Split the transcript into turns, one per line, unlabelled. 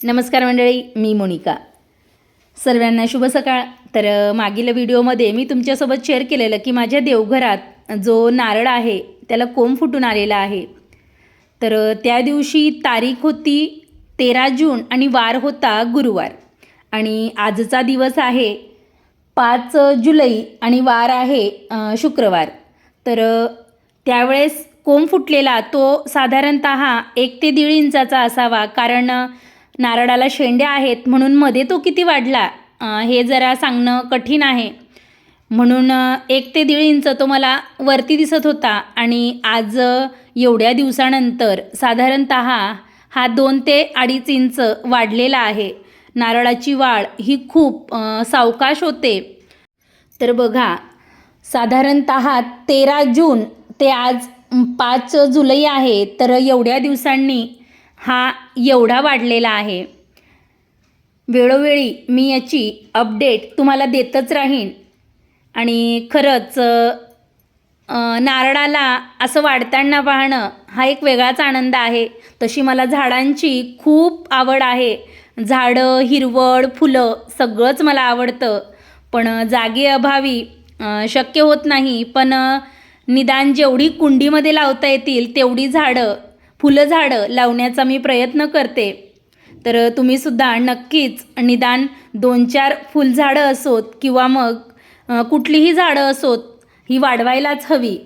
नमस्कार मंडळी मी मोनिका. सर्वांना शुभ सकाळ. तर मागील व्हिडिओमध्ये मी तुमच्यासोबत शेअर केलेलं की माझ्या देवघरात जो नारळ आहे त्याला कोंब फुटून आलेला आहे. तर त्या दिवशी तारीख होती तेरा जून आणि वार होता गुरुवार. आणि आजचा दिवस आहे पाच जुलै आणि वार आहे शुक्रवार. तर त्यावेळेस कोंब फुटलेला तो साधारणत एक ते दीड इंचाचा असावा कारण नारळाला शेंड्या आहेत म्हणून मध्ये तो किती वाढला? हे जरा सांगणं कठीण आहे. म्हणून एक ते दीड इंच तो मला वरती दिसत होता आणि आज एवढ्या दिवसानंतर साधारणत हा दोन ते अडीच इंच वाढलेला आहे. नारळाची वाढ ही खूप सावकाश होते. तर बघा साधारणत तेरा जून ते आज पाच जुलै आहे तर एवढ्या दिवसांनी हा एवढा वाढलेला आहे. वेळोवेळी मी याची अपडेट तुम्हाला देतच राहीन. आणि खरंच नारळाला असं वाढताना पाहणं हा एक वेगळाच आनंद आहे. तशी मला झाडांची खूप आवड आहे. झाडं हिरवळ फुलं सगळंच मला आवडतं. पण जागे अभावी शक्य होत नाही. पण निदान जेवढी कुंडीमध्ये लावता येतील तेवढी झाडं फुलं झाडं लावण्याचा मी प्रयत्न करते. तर तुम्हीसुद्धा नक्कीच निदान दोन चार फुलझाडं असोत किंवा मग कुठलीही झाडं असोत ही वाढवायलाच हवी.